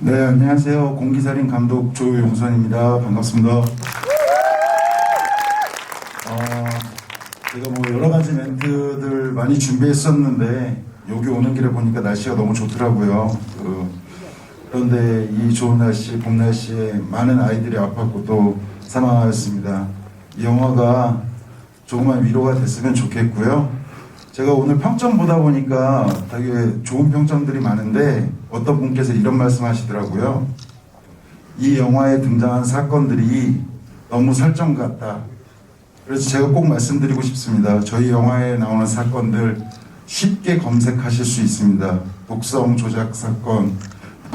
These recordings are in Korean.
네, 안녕하세요. 공기살인 감독 조용선입니다. 반갑습니다. 어, 제가 뭐 여러 가지 멘트들 많이 준비했었는데 여기 오는 길에 보니까 날씨가 너무 좋더라고요. 그, 그런데 이 좋은 날씨, 봄 날씨에 많은 아이들이 아팠고 또 사망하였습니다. 이 영화가 조금만 위로가 됐으면 좋겠고요. 제가 오늘 평점 보다 보니까 되게 좋은 평점들이 많은데 어떤 분께서 이런 말씀 하시더라고요. 이 영화에 등장한 사건들이 너무 설정 같다. 그래서 제가 꼭 말씀드리고 싶습니다. 저희 영화에 나오는 사건들 쉽게 검색하실 수 있습니다. 독성 조작 사건,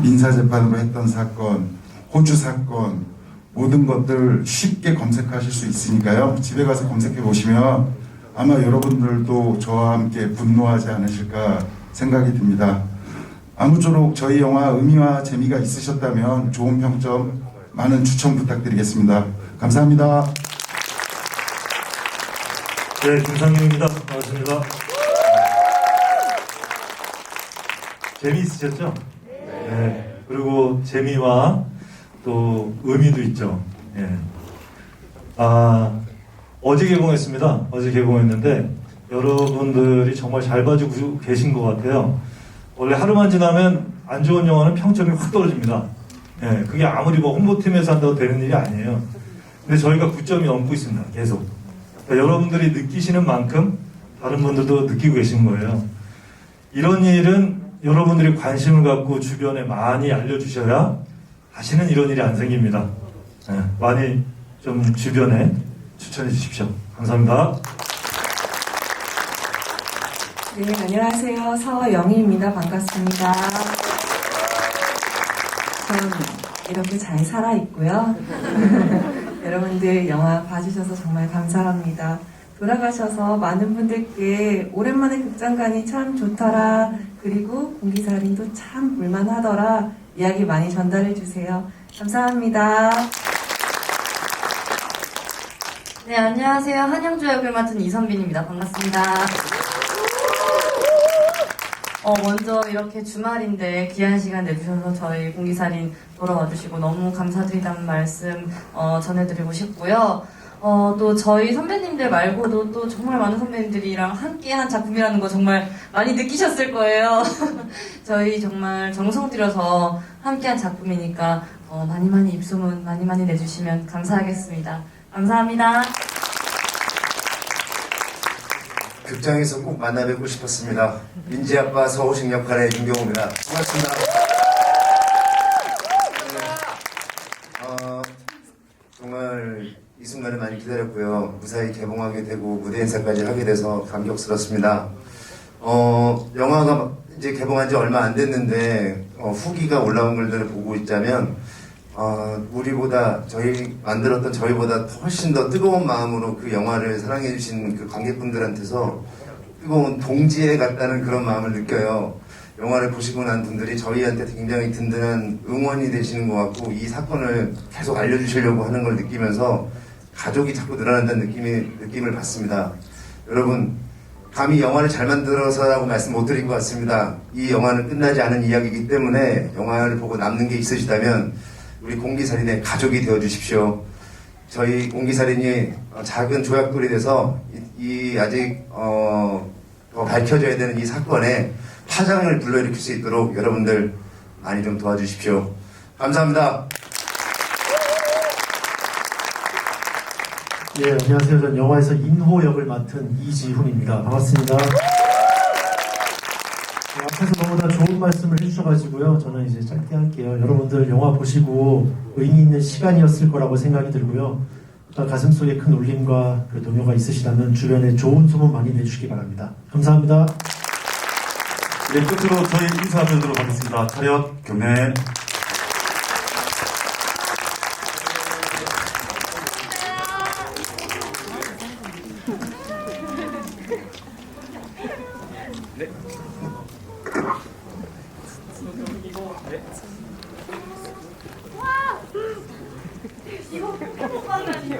민사재판으로 했던 사건, 호주 사건, 모든 것들 쉽게 검색하실 수 있으니까요. 집에 가서 검색해 보시면 아마 여러분들도 저와 함께 분노하지 않으실까 생각이 듭니다. 아무쪼록 저희 영화 의미와 재미가 있으셨다면 좋은 평점, 많은 추천 부탁드리겠습니다. 감사합니다. 네, 김상윤입니다. 반갑습니다. 재미있으셨죠? 네. 그리고 재미와 또 의미도 있죠. 예. 아, 어제 개봉했습니다. 어제 개봉했는데 여러분들이 정말 잘 봐주고 계신 것 같아요. 원래 하루만 지나면 안 좋은 영화는 평점이 확 떨어집니다. 예, 그게 아무리 뭐 홍보팀에서 한다고 되는 일이 아니에요. 근데 저희가 9점이 넘고 있습니다. 계속. 그러니까 여러분들이 느끼시는 만큼 다른 분들도 느끼고 계신 거예요. 이런 일은 여러분들이 관심을 갖고 주변에 많이 알려주셔야 다시는 이런 일이 안 생깁니다. 예, 많이 좀 주변에 추천해 주십시오. 감사합니다. 네, 안녕하세요. 서영희입니다. 반갑습니다. 전 이렇게 잘 살아있고요. 여러분들 영화 봐주셔서 정말 감사합니다. 돌아가셔서 많은 분들께 오랜만에 극장 가니 참 좋더라. 그리고 공기살인도 참 볼만하더라. 이야기 많이 전달해 주세요. 감사합니다. 네, 안녕하세요. 한영주 역을 맡은 이선빈입니다. 반갑습니다. 어, 먼저 이렇게 주말인데 귀한 시간 내주셔서 저희 공기살인 보러 와주시고 너무 감사드리다는 말씀 어, 전해드리고 싶고요. 어, 또 저희 선배님들 말고도 또 정말 많은 선배님들이랑 함께 한 작품이라는 거 정말 많이 느끼셨을 거예요. 저희 정말 정성 들여서 함께 한 작품이니까 어, 많이 많이 입소문 많이 많이 내주시면 감사하겠습니다. 감사합니다. 극장에서 꼭 만나 뵙고 싶었습니다. 민지 아빠 서호식 역할의 윤경호입니다. 반갑습니다. 네. 어, 정말 이 순간을 많이 기다렸고요. 무사히 개봉하게 되고 무대 인사까지 하게 돼서 감격스럽습니다. 어, 영화가 이제 개봉한 지 얼마 안 됐는데 어, 후기가 올라온 걸들을 보고 있자면 어, 우리보다 저희 만들었던 저희보다 훨씬 더 뜨거운 마음으로 그 영화를 사랑해 주신 그 관객분들한테서 뜨거운 동지에 같다는 그런 마음을 느껴요. 영화를 보시고 난 분들이 저희한테 굉장히 든든한 응원이 되시는 것 같고 이 사건을 계속 알려주시려고 하는 걸 느끼면서 가족이 자꾸 늘어난다는 느낌이, 느낌을 받습니다. 여러분, 감히 영화를 잘 만들어서라고 말씀 못 드린 것 같습니다. 이 영화는 끝나지 않은 이야기이기 때문에 영화를 보고 남는 게 있으시다면 우리 공기살인의 가족이 되어 주십시오. 저희 공기살인이 어, 작은 조약돌이 돼서 이, 이 아직 어, 더 밝혀져야 되는 이 사건에 파장을 불러일으킬 수 있도록 여러분들 많이 좀 도와주십시오. 감사합니다. 예, 안녕하세요. 전 영화에서 인호 역을 맡은 이지훈입니다. 반갑습니다. 말씀을 해주셔가지고요. 저는 이제 짧게 할게요. 여러분들 영화 보시고 의미 있는 시간이었을 거라고 생각이 들고요. 또 가슴 속에 큰 울림과 그 동요가 있으시다면 주변에 좋은 소문 많이 내주시기 바랍니다. 감사합니다. 네, 끝으로 저희 인사드리도록 하겠습니다. 차렷, 경례. 이거 뭐 볼게 아니에요.